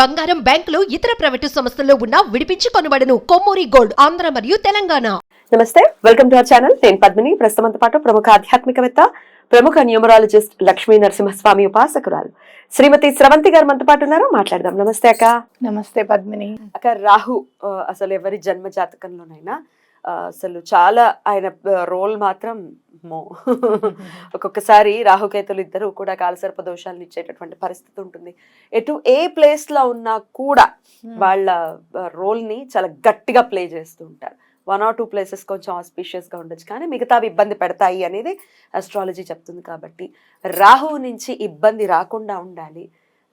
బంగారం బ్యాంకులు ఇతర ప్రైవేటు సంస్థల్లో ఉన్న విడిపించి కొనబడను. కొమ్మూరి గోల్డ్ ఆంధ్ర మరియు తెలంగాణ. నమస్తే వెల్కమ్ టు అవర్ ఛానల్. నేను పద్మిని. ప్రస్తుతంతో పాటు ప్రముఖ ఆధ్యాత్మికవేత్త ప్రముఖ న్యూమరాలజిస్ట్ లక్ష్మీ నరసింహస్వామి ఉపాసకురాలు. శ్రీమతి స్రవంతి గారు మనతో పాటు ఉన్నారు. మాట్లాడదాం. నమస్తే అక్క. నమస్తే పద్మిని. అక్క రాహు అసలు ఎవరి జన్మ జాతకంలోనైనా అసలు చాలా ఆయన రోల్ మాత్రం మో. ఒక్కొక్కసారి రాహుకేతులు ఇద్దరు కూడా కాలసర్ప దోషాలను ఇచ్చేటటువంటి పరిస్థితి ఉంటుంది. ఎటు ఏ ప్లేస్లో ఉన్నా కూడా వాళ్ళ రోల్ని చాలా గట్టిగా ప్లే చేస్తూ ఉంటారు. వన్ ఆర్ టూ ప్లేసెస్ కొంచెం auspicious గా ఉండొచ్చు కానీ మిగతావి ఇబ్బంది పెడతాయి అనేది అస్ట్రాలజీ చెప్తుంది కాబట్టి రాహు నుంచి ఇబ్బంది రాకుండా ఉండాలి.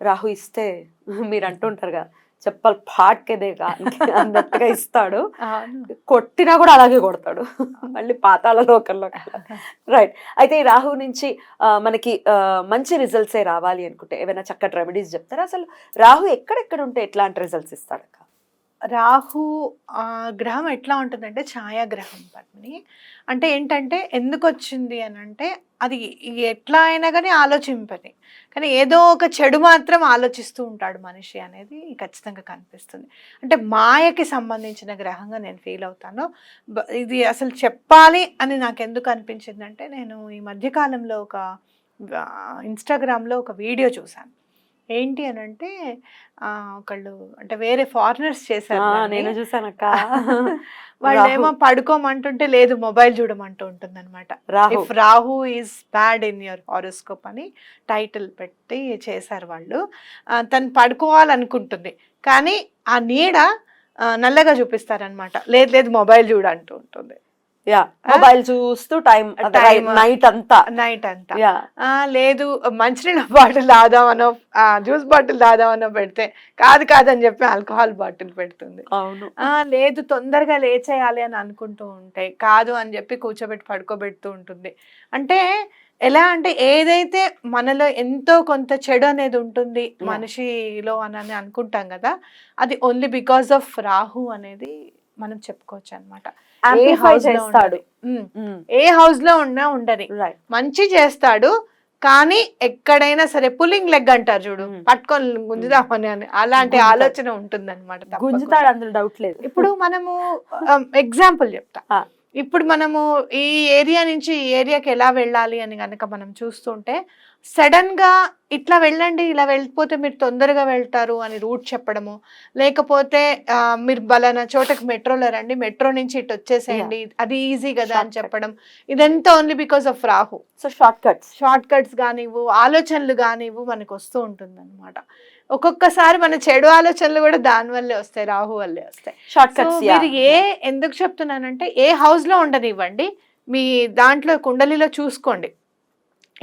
రాహు ఇస్తే మీరు అంటుంటారు కదా చెప్పాలి పాట్కేదేగా అన్నట్టుగా ఇస్తాడు. కొట్టినా కూడా అలాగే కొడతాడు. మళ్ళీ పాతాళ లోకంలో రైట్ అయితే ఈ రాహు నుంచి మనకి మంచి రిజల్ట్సే రావాలి అనుకుంటే ఏమైనా చక్కటి రెమెడీస్ చెప్తారా? అసలు రాహు ఎక్కడెక్కడ ఉంటే ఎట్లాంటి రిజల్ట్స్ ఇస్తాడు అక్క రాహు గ్రహం ఎట్లా ఉంటుందంటే ఛాయాగ్రహం పద్మిని. అంటే ఏంటంటే ఎందుకు వచ్చింది అని అంటే అది ఎట్లా అయినా కానీ ఆలోచింపని. కానీ ఏదో ఒక చెడు మాత్రం ఆలోచిస్తూ ఉంటాడు మనిషి అనేది ఖచ్చితంగా కనిపిస్తుంది. అంటే మాయకి సంబంధించిన గ్రహంగా నేను ఫీల్ అవుతాను. ఇది అసలు చెప్పాలి అని నాకు ఎందుకు అనిపించిందంటే నేను ఈ మధ్యకాలంలో ఒక ఇన్స్టాగ్రామ్లో ఒక వీడియో చూశాను. ఏంటి అని అంటే ఒకళ్ళు అంటే వేరే ఫారినర్స్ చేశారు. నేను చూసానక్క వాళ్ళు రాహు. ఏమో పడుకోమంటుంటే లేదు మొబైల్ చూడమంటూ ఉంటుంది అనమాట Rahu. If Rahu is bad in your horoscope అని టైటిల్ పెట్టి చేశారు వాళ్ళు. తను పడుకోవాలనుకుంటుంది. కానీ ఆ నీడ నల్లగా చూపిస్తారనమాట లేదు లేదు మొబైల్ చూడు అంటూ ఉంటుంది యా మొబైల్ చూస్తూ టైం. నైట్ అంతా నైట్ అంతా. లేదు మంచినీళ్ళ బాటిల్ తాదామనో జ్యూస్ బాటిల్ తాదామనో పెడితే కాదు కాదని చెప్పి ఆల్కహాల్ బాటిల్ పెడుతుంది. అవును. ఆ లేదు తొందరగా లేచేయాలి అని అనుకుంటూ ఉంటాయి కాదు అని చెప్పి కూర్చోబెట్టి పడుకోబెడుతూ ఉంటుంది. అంటే ఎలా అంటే ఏదైతే మనలో ఎంతో కొంత చెడు అనేది ఉంటుంది. మనిషిలో అని అనుకుంటాం కదా అది ఓన్లీ బికాస్ ఆఫ్ రాహు అనేది మనం చెప్పుకోవచ్చు అనమాట చేస్తాడు. ఏ హౌస్లో ఉన్నా ఉండని మంచి చేస్తాడు కానీ ఎక్కడైనా సరే పుల్లింగ్ లెగ్ అంటారు చూడు. Mm. పట్టుకొని గుంజుదామని అని. అలాంటి. ఆలోచన ఉంటుంది అనమాట గుంజుతాడు అందులో డౌట్ లేదు. ఇప్పుడు మనము ఎగ్జాంపుల్ చెప్తా. ఆ. ఇప్పుడు మనము ఈ ఏరియా నుంచి ఈ ఏరియాకి ఎలా వెళ్ళాలి అని కనుక మనం చూస్తుంటే సడన్గా ఇట్లా వెళ్ళండి ఇలా వెళ్ళిపోతే మీరు తొందరగా వెళ్తారు అని రూట్ చెప్పడము. లేకపోతే మీరు బలానా చోటకి మెట్రోలో రండి మెట్రో నుంచి ఇటు వచ్చేసేయండి అది ఈజీ కదా అని. చెప్పడం. ఇదంతా only because of Rahu so short cuts short cuts కానివ్వు ఆలోచనలు కానివ్వు మనకు వస్తూ ఉంటుంది అనమాట ఒక్కొక్కసారి మన చెడు ఆలోచనలు కూడా దాని వల్లే వస్తాయి రాహు వల్లే వస్తాయి. షార్ట్ కట్స్ మీరు ఏ ఎందుకు చెప్తున్నానంటే ఏ house లో ఉండనివ్వండి మీ దాంట్లో కుండలిలో చూసుకోండి.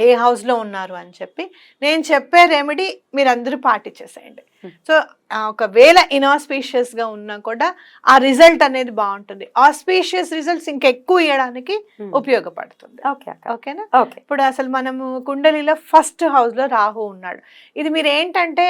ఏ house లో ఉన్నారు అని చెప్పి నేను చెప్పే రెమెడీ మీరు అందరూ పాటించేసేయండి. సో ఒకవేళ inauspicious గా ఉన్నా కూడా ఆ రిజల్ట్ అనేది బాగుంటుంది. ఆస్పీషియస్ రిజల్ట్స్ ఇంకా ఎక్కువ ఇవ్వడానికి ఉపయోగపడుతుంది. ఓకే ఓకేనా? ఓకే. ఇప్పుడు అసలు మనము కుండలిలో ఫస్ట్ హౌస్లో రాహు ఉన్నాడు. ఇది మీరు ఏంటంటే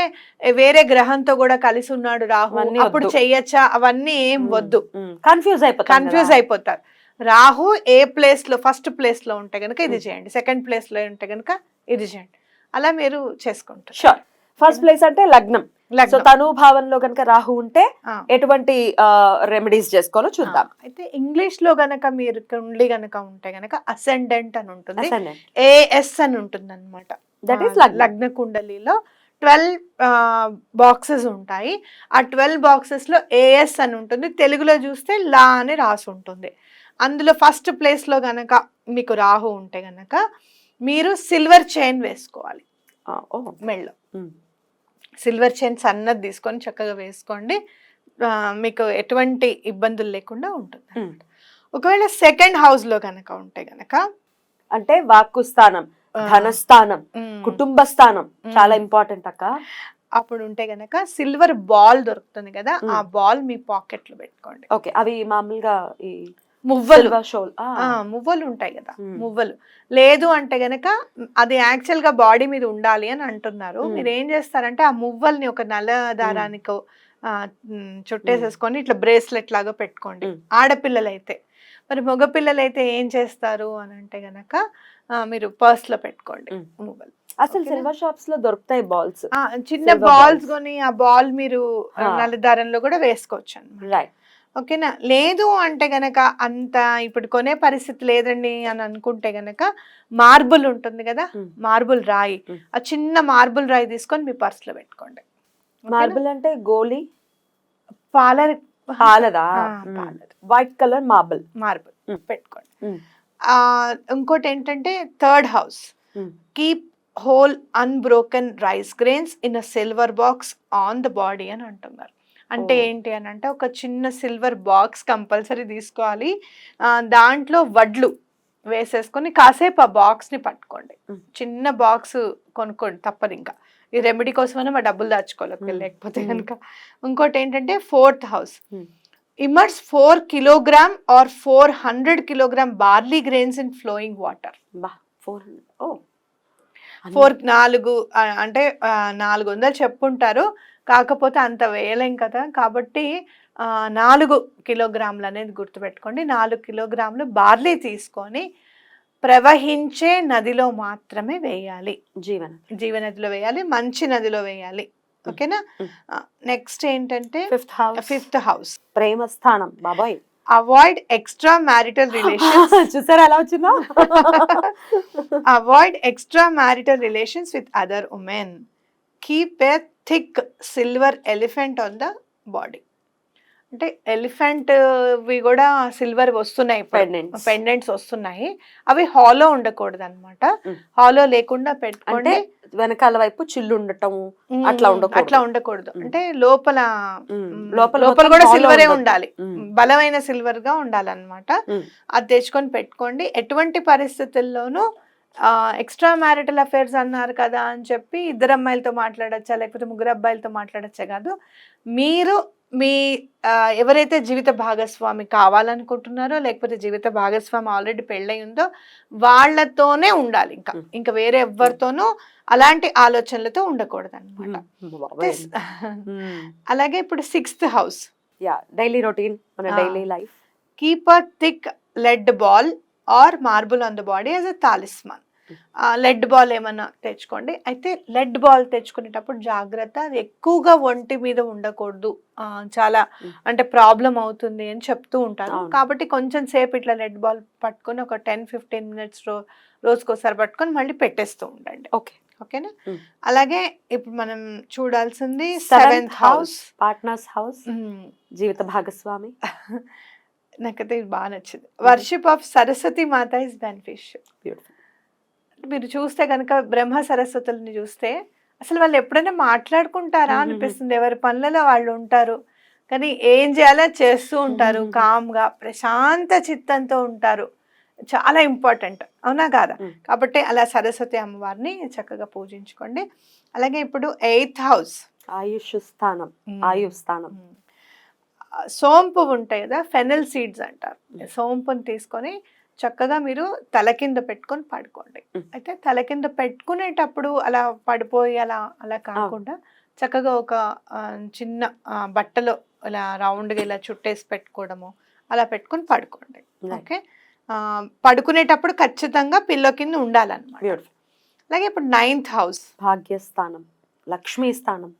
వేరే గ్రహంతో కూడా కలిసి ఉన్నాడు రాహు అప్పుడు. చెయ్యొచ్చా? అవన్నీ ఏం వద్దు. కన్ఫ్యూజ్ అయిపోతాం కన్ఫ్యూజ్ అయిపోతారు. రాహు ఏ ప్లేస్లో ఫస్ట్ ప్లేస్లో ఉంటే గనుక ఇది చేయండి. సెకండ్ ప్లేస్లో ఉంటే గనుక ఇది చేయండి. అలా మీరు చేసుకుంటారు. షూర్ ఫస్ట్ ప్లేస్ అంటే లగ్నం. సో. తను భావంలో కనుక రాహు ఉంటే. ఎటువంటి రెమెడీస్ చేసుకోవాలో చూద్దాం. అయితే ఇంగ్లీష్లో గనక మీరు కుండ్లి గనక ఉంటే గనక అసెండెంట్ అని ఉంటుంది. ఏఎస్ అని ఉంటుంది అనమాట is లగ్నం. లగ్న కుండలిలో ట్వెల్వ్ బాక్సెస్ ఉంటాయి. ఆ ట్వెల్వ్ బాక్సెస్లో ఏఎస్ అని ఉంటుంది. తెలుగులో చూస్తే లా అని రాసి ఉంటుంది. అందులో ఫస్ట్ ప్లేస్లో గనక మీకు రాహు ఉంటే గనక మీరు సిల్వర్ చైన్ వేసుకోవాలి. ఆ, ఓ. మెళ్ళో ఉమ్. సిల్వర్ చైన్ సన్నది తీసుకొని చక్కగా వేసుకోండి. మీకు ఎటువంటి ఇబ్బందులు లేకుండా ఉంటుంది. ఒకవేళ సెకండ్ హౌస్లో గనక ఉంటే గనక అంటే వాక్కు స్థానం ధనస్థానం కుటుంబ స్థానం. చాలా ఇంపార్టెంట్ అక్క. అప్పుడు ఉంటే గనక సిల్వర్ బాల్ దొరుకుతుంది కదా. ఆ బాల్ మీ పాకెట్లో పెట్టుకోండి. ఓకే అవి మామూలుగా ఈ మువ్వలు సిల్వర్ షోల్ ఆ, మువ్వలు ఉంటాయి కదా. మువ్వలు లేదు అంటే గనక అది యాక్చువల్గా బాడీ మీద ఉండాలి అని అంటున్నారు. మీరు ఏం చేస్తారంటే ఆ మువ్వల్ని ఒక నల్ల దారానికో చుట్టేసేసుకొని ఇట్లా బ్రేస్లెట్ లాగా పెట్టుకోండి. ఆడపిల్లలైతే మరి మగపిల్లలైతే ఏం చేస్తారు అని అంటే గనక మీరు పర్స్లో పెట్టుకోండి. మువ్వలు అసలు? సిల్వర్ షాప్స్లో దొరుకుతాయి బాల్స్ ఆ, చిన్న బాల్స్. కొని ఆ బాల్ మీరు ఆ. నల్ల దారంలో కూడా వేసుకోవచ్చు రైట్ ఓకేనా? లేదు అంటే గనక అంత ఇప్పుడు కొనే పరిస్థితి లేదండి అని అనుకుంటే గనక మార్బుల్ ఉంటుంది కదా. మార్బుల్ రాయి. ఆ చిన్న మార్బుల్ రాయి తీసుకొని మీ పర్స్లో పెట్టుకోండి మార్బుల్ అంటే గోలీ? పాల పాలదా. White colour marble? మార్బుల్. పెట్టుకోండి. ఆ, ఇంకోటి ఏంటంటే third house. Keep whole unbroken rice grains in a silver box on the body అని అంటున్నారు. అంటే. ఏంటి అని అంటే ఒక చిన్న సిల్వర్ బాక్స్ కంపల్సరీ తీసుకోవాలి ఆ, దాంట్లో వడ్లు వేసేసుకొని కాసేపు ఆ బాక్స్ని పట్టుకోండి. చిన్న బాక్స్ కొనుక్కోండి తప్పదు ఇంకా ఈ రెమెడీ కోసమైనా మా డబ్బులు దాచుకోవాలి. లేకపోతే. కనుక ఇంకోటి ఏంటంటే fourth house. Immerse four kilogram or four hundred kilogram barley grains in flowing water four o four నాలుగు అంటే నాలుగు వందలు చెప్పుంటారు కాకపోతే అంత వేయలేం కదా. కాబట్టి నాలుగు కిలోగ్రాములు అనేది గుర్తుపెట్టుకోండి. నాలుగు కిలోగ్రాములు బార్లీ తీసుకొని ప్రవహించే నదిలో మాత్రమే వేయాలి. జీవన జీవనదిలో వేయాలి మంచి నదిలో వేయాలి. ఓకేనా. నెక్స్ట్ ఏంటంటే ఫిఫ్త్ హౌస్. Fifth house. ప్రేమ స్థానం. బాబాయ్. Avoid extra marital relations. చూసారా ఎలా వచ్చిందా? Avoid extra marital relations with other women. Keep a thick silver elephant on the body అంటే ఎలిఫెంట్ వి కూడా సిల్వర్ వస్తున్నాయి. పెండెంట్స్ వస్తున్నాయి అవి హాలో ఉండకూడదు అనమాట. హాలో లేకుండా అంటే పెట్టుకోండి వెనకాల వైపు చిల్లు ఉండటం అట్లా ఉండకూడదు. అట్లా ఉండకూడదు. అంటే లోపల లోపల లోపల కూడా సిల్వరే. ఉండాలి. బలమైన సిల్వర్గా ఉండాలన్నమాట. అది తెచ్చుకొని పెట్టుకోండి ఎటువంటి పరిస్థితుల్లోనూ ఎక్స్ట్రా మ్యారిటల్ అఫైర్స్ అన్నారు కదా అని చెప్పి ఇద్దరు అమ్మాయిలతో మాట్లాడచ్చా? లేకపోతే ముగ్గురు అబ్బాయిలతో మాట్లాడచ్చా కాదు. మీరు మీ ఎవరైతే జీవిత భాగస్వామి కావాలనుకుంటున్నారో లేకపోతే జీవిత భాగస్వామి ఆల్రెడీ పెళ్ళై ఉందో వాళ్ళతోనే ఉండాలి ఇంకా. ఇంకా వేరే ఎవరితోనూ అలాంటి ఆలోచనలతో ఉండకూడదు అనమాట. అలాగే ఇప్పుడు sixth house yeah daily routine మన. Daily life keep a thick lead ball or marble on the body as a talisman lead ball ఏమన్నా తెచ్చుకోండి. అయితే లెడ్ బాల్ తెచ్చుకునేటప్పుడు జాగ్రత్త అది ఎక్కువగా ఒంటి మీద ఉండకూడదు. చాలా. అంటే ప్రాబ్లం అవుతుంది అని చెప్తూ ఉంటారు. కాబట్టి కొంచెం సేపు ఇట్లా లెడ్ బాల్ పట్టుకొని ఒక టెన్ ఫిఫ్టీన్ మినిట్స్ రో రోజుకోసారి పట్టుకొని మళ్ళీ పెట్టేస్తూ ఉండండి. ఓకే. ఓకేనా. అలాగే ఇప్పుడు మనం చూడాల్సింది సెవెంత్ హౌస్ పార్ట్నర్స్ హౌస్ జీవిత భాగస్వామి. నాకైతే ఇది బాగా నచ్చింది. Worship of Saraswati Mata is beneficial beautiful మీరు చూస్తే కనుక బ్రహ్మ సరస్వతుల్ని చూస్తే అసలు వాళ్ళు ఎప్పుడైనా మాట్లాడుకుంటారా. అనిపిస్తుంది? ఎవరి పనులలో వాళ్ళు ఉంటారు. కానీ ఏం చేయాలో చేస్తూ ఉంటారు. కామ్గా ప్రశాంత చిత్తంతో ఉంటారు. చాలా ఇంపార్టెంట్. అవునా కాదా. కాబట్టి అలా సరస్వతి అమ్మవారిని చక్కగా పూజించుకోండి. అలాగే ఇప్పుడు ఎయిత్ హౌస్. ఆయుష్ స్థానం ఆయు స్థానం. సోంపు ఉంటాయి కదా ఫెనల్ సీడ్స్ అంటారు. సోంపుని తీసుకొని చక్కగా మీరు తల కింద పెట్టుకొని పడుకోండి. అయితే తల కింద పెట్టుకునేటప్పుడు అలా పడిపోయి అలా అలా కాకుండా చక్కగా ఒక చిన్న బట్టలో ఇలా రౌండ్గా ఇలా చుట్టేసి పెట్టుకోవడము అలా పెట్టుకొని పడుకోండి. ఓకే? పడుకునేటప్పుడు ఖచ్చితంగా పిల్లో కింద ఉండాలన్నమాట. అలాగే ఇప్పుడు నైన్త్ హౌస్. భాగ్యస్థానం లక్ష్మీ స్థానం.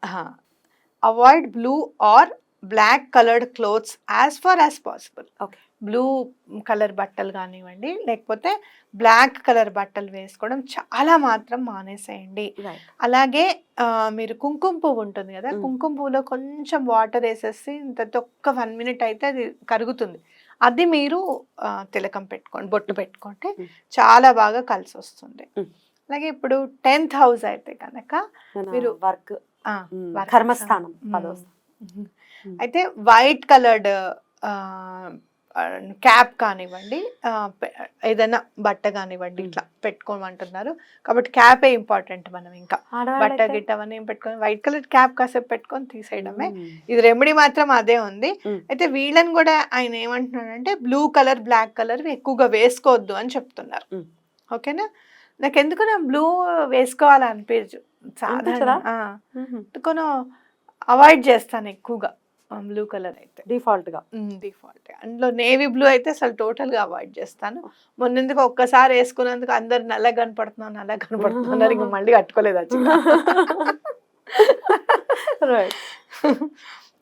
Avoid blue or black coloured clothes as far as possible okay blue colour బట్టలు కానివ్వండి లేకపోతే బ్లాక్ కలర్ బట్టలు వేసుకోవడం చాలా మాత్రం మానేసేయండి అలాగే మీరు కుంకుమ పువ్వు ఉంటుంది కదా. కుంకుమ పువ్వులో కొంచెం వాటర్ వేసేసి ఇంత ఒక్క వన్ మినిట్ అయితే అది కరుగుతుంది అది మీరు తిలకం పెట్టుకోండి బొట్టు పెట్టుకుంటే. చాలా బాగా కలిసి వస్తుంది. అలాగే ఇప్పుడు టెన్త్ హౌస్ అయితే కనుక మీరు- వర్క్ కర్మస్థానం. అయితే వైట్ కలర్డ్ క్యాప్ కానివ్వండి ఏదైనా బట్ట కానివ్వండి. ఇట్లా పెట్టుకోమంటున్నారు. కాబట్టి క్యాపే ఇంపార్టెంట్ మనం ఇంకా. బట్ట గిట్ట అవన్నీ పెట్టుకొని వైట్ కలర్ క్యాప్ కాసేపు పెట్టుకొని తీసేయడమే. ఇది రెమెడీ మాత్రం అదే ఉంది. అయితే వీళ్ళని కూడా ఆయన ఏమంటున్నాడంటే బ్లూ కలర్ బ్లాక్ కలర్ ఎక్కువగా వేసుకోవద్దు అని చెప్తున్నారు. ఓకేనా? నాకు ఎందుకు నా బ్లూ వేసుకోవాలనిపించు సాధారణ. అవాయిడ్ చేస్తాను ఎక్కువగా. బ్లూ కలర్ అయితే. డిఫాల్ట్గా. డిఫాల్ట్ అందులో నేవీ బ్లూ అయితే అసలు టోటల్గా అవాయిడ్ చేస్తాను. మొన్నెందుకు ఒక్కసారి వేసుకున్నందుకు అందరు నల్లగా కనపడుతున్నావు నల్లగా కనపడుతున్నారు. ఇంకా మళ్ళీ కట్టుకోలేదు వచ్చి రైట్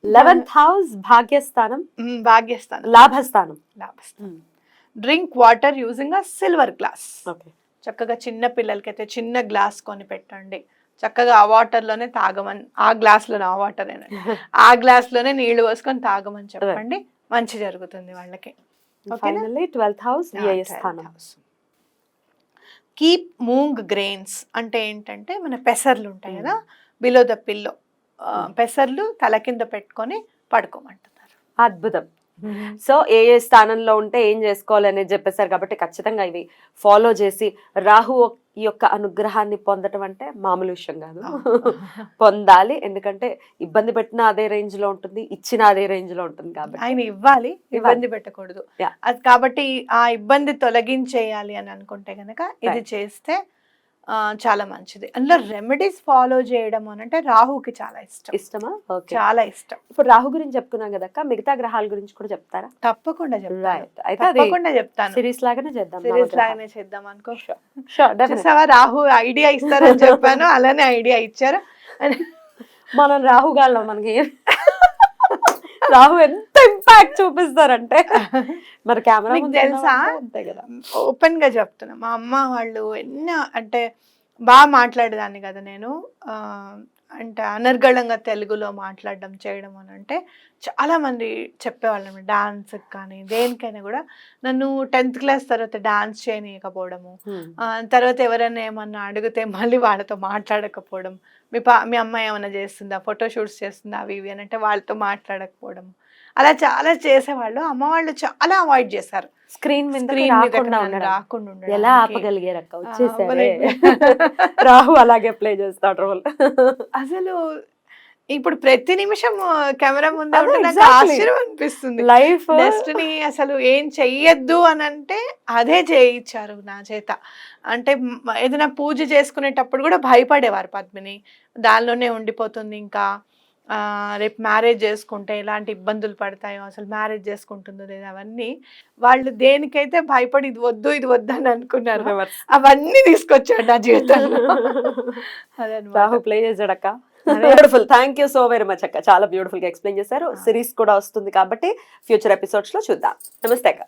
లెవెన్త్ హౌస్ భాగ్యస్థానం. భాగ్యస్థానం. లాభస్థానం. లాభస్థానం. Drink water using a silver glass. Okay. చక్కగా చిన్న పిల్లలకైతే చిన్న గ్లాస్ కొని పెట్టండి. చక్కగా ఆ వాటర్లోనే తాగమని ఆ గ్లాస్లోనే ఆ వాటర్ ఆ గ్లాస్లోనే నీళ్ళు పోసుకొని తాగమని చెప్పండి. మంచి జరుగుతుంది వాళ్ళకి. Twelfth house keep moong grains అంటే ఏంటంటే మన పెసర్లు ఉంటాయి కదా బిలో ద పిల్లో. పెసర్లు తల కింద పెట్టుకొని పడుకోమంటున్నారు. అద్భుతం. సో ఏ ఏ స్థానంలో ఉంటే ఏం చేసుకోవాలి అనేది చెప్పేశారు కాబట్టి ఖచ్చితంగా ఇవి ఫాలో చేసి రాహు యొక్క అనుగ్రహాన్ని పొందటం అంటే మామూలు విషయం కాదు. పొందాలి. ఎందుకంటే ఇబ్బంది పెట్టిన అదే రేంజ్లో ఉంటుంది ఇచ్చిన అదే రేంజ్లో ఉంటుంది కాబట్టి. ఆయన ఇవ్వాలి ఇబ్బంది పెట్టకూడదు. అది కాబట్టి ఆ ఇబ్బంది తొలగించేయాలి అని అనుకుంటే గనక ఇది. చేస్తే చాలా మంచిది. అందులో రెమెడీస్ ఫాలో చేయడం అని అంటే రాహుకి చాలా ఇష్టం. ఇష్టమా? చాలా ఇష్టం. ఇప్పుడు రాహు గురించి చెప్పుకున్నాం కదా మిగతా గ్రహాల గురించి కూడా చెప్తారా? తప్పకుండా తప్పకుండా చెప్తాను. సిరీస్ లాగానే చేద్దాం. సిరీస్ లాగానే చేద్దాం అనుకో. షూర్ చూసావా? రాహు ఐడియా ఇస్తారని చెప్పాను. అలానే ఐడియా ఇచ్చారు. మనం రాహు గాళ్ళం మనకి. రాహు ఎంత ఇంపాక్ట్ చూపిస్తారంటే. మరి కెమెరా తెలుసా? అంతే కదా. ఓపెన్గా చెప్తున్నా. మా అమ్మ వాళ్ళు ఎన్నో అంటే బాగా మాట్లాడేదాన్ని కదా నేను. అంటే అనర్గళంగా తెలుగులో మాట్లాడడం చేయడం అని అంటే చాలా మంది చెప్పేవాళ్ళం డాన్స్ కానీ దేనికైనా కూడా నన్ను టెన్త్ క్లాస్ తర్వాత డాన్స్ చేయనీయకపోవడము. తర్వాత ఎవరైనా ఏమన్నా అడిగితే మళ్ళీ వాళ్ళతో మాట్లాడకపోవడం. మీ పా మీ అమ్మాయి ఏమైనా చేస్తుందా? ఫోటో షూట్స్ చేస్తుందా? అవి ఇవి అని అంటే వాళ్ళతో మాట్లాడకపోవడం. అలా చాలా చేసేవాళ్ళు. అమ్మ వాళ్ళు చాలా అవాయిడ్ చేశారు. స్క్రీన్ మీద రాకుండా. ఎలా ఆపగలిగారు అక్క వచ్చేసారే. ఆపలేదు. రాహు అలాగే ప్లే చేస్తాడు రోల్. అసలు ఇప్పుడు ప్రతి నిమిషం కెమెరా ముందు నాకు. ఆశ్చర్యం అనిపిస్తుంది. లైఫ్ డెస్టినీ అసలు ఏం చెయ్యొద్దు అని అంటే అదే చేయించారు నా చేత. అంటే ఏదైనా పూజ చేసుకునేటప్పుడు కూడా భయపడేవారు పద్మిని. దానిలోనే ఉండిపోతుంది ఇంకా. రేపు మ్యారేజ్ చేసుకుంటే ఎలాంటి ఇబ్బందులు పడతాయో అసలు మ్యారేజ్ చేసుకుంటుందో లేదా అవన్నీ వాళ్ళు దేనికైతే భయపడి ఇది వద్దు ఇది వద్దు అని అనుకున్నారు అవన్నీ తీసుకొచ్చాడు నా జీవితంలో. రాహు ప్లే చేసాడక్క అదే. Beautiful thank you so very much అక్క. చాలా బ్యూటిఫుల్గా ఎక్స్ప్లెయిన్ చేశారు సిరీస్ కూడా వస్తుంది కాబట్టి ఫ్యూచర్ ఎపిసోడ్స్లో చూద్దాం. నమస్తే అక్క.